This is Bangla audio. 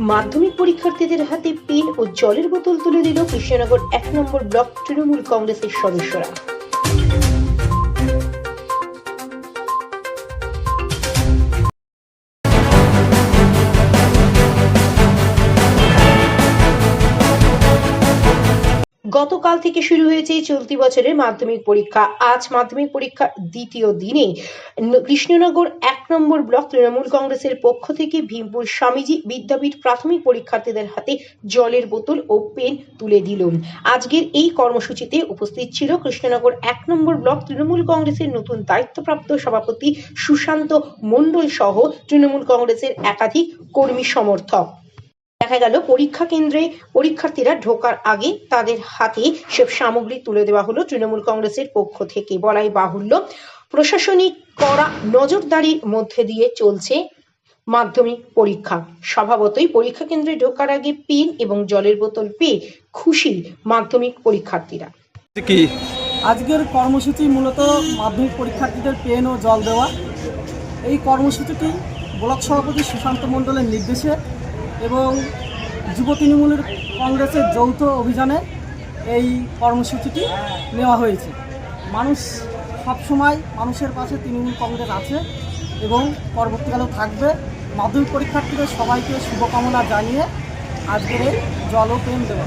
মাধ্যমিক পরীক্ষার্থীদের হাতে পেন ও জলের বোতল তুলে দিল কৃষ্ণনগর এক নম্বর ব্লক তৃণমূল কংগ্রেসের সদস্যরা। গতকাল থেকে শুরু হয়েছে চলতি বছরের মাধ্যমিক পরীক্ষা। আজ মাধ্যমিক পরীক্ষার দ্বিতীয় দিনে কৃষ্ণনগর এক নম্বর ব্লক তৃণমূল কংগ্রেসের পক্ষ থেকে ভীমপুর স্বামীজি বিদ্যাপীঠ প্রাথমিক পরীক্ষার্থীদের হাতে জলের বোতল ও পেন তুলে দিল আজকের এই কর্মসূচিতে উপস্থিত ছিল কৃষ্ণনগর এক নম্বর ব্লক তৃণমূল কংগ্রেসের নতুন দায়িত্বপ্রাপ্ত সভাপতি সুশান্ত মণ্ডল সহ তৃণমূল কংগ্রেসের একাধিক কর্মী সমর্থক। দেখা গেল পরীক্ষা কেন্দ্রে পরীক্ষার্থীরা ঢোকার আগে তাদের হাতে সব সামগ্রী তুলে দেওয়া হলো। তৃণমূল কংগ্রেসের পক্ষ থেকে বলাই বাহুল্য প্রশাসনিক কড়া নজরদারির মধ্যে দিয়ে চলছে মাধ্যমিক পরীক্ষা। স্বভাবতই পরীক্ষা কেন্দ্রে ঢোকার আগে পেন এবং জলের বোতল পেয়ে খুশি মাধ্যমিক পরীক্ষার্থীরা। কি? আজকের কর্মসূচি মূলত মাধ্যমিক পরীক্ষার্থীদের পেন ও জল দেওয়া। এই কর্মসূচিটি ব্লক সভাপতি সুশান্ত মণ্ডলের নির্দেশে এবং যুব তৃণমূলের কংগ্রেসের যৌথ অভিযানে এই কর্মসূচিটি নেওয়া হয়েছে। মানুষ সবসময় মানুষের পাশে তৃণমূল কংগ্রেস আছে এবং পরবর্তীকালেও থাকবে। মাধ্যমিক পরীক্ষার্থীদের সবাইকে শুভকামনা জানিয়ে আজকের এই জল পেন দেওয়া।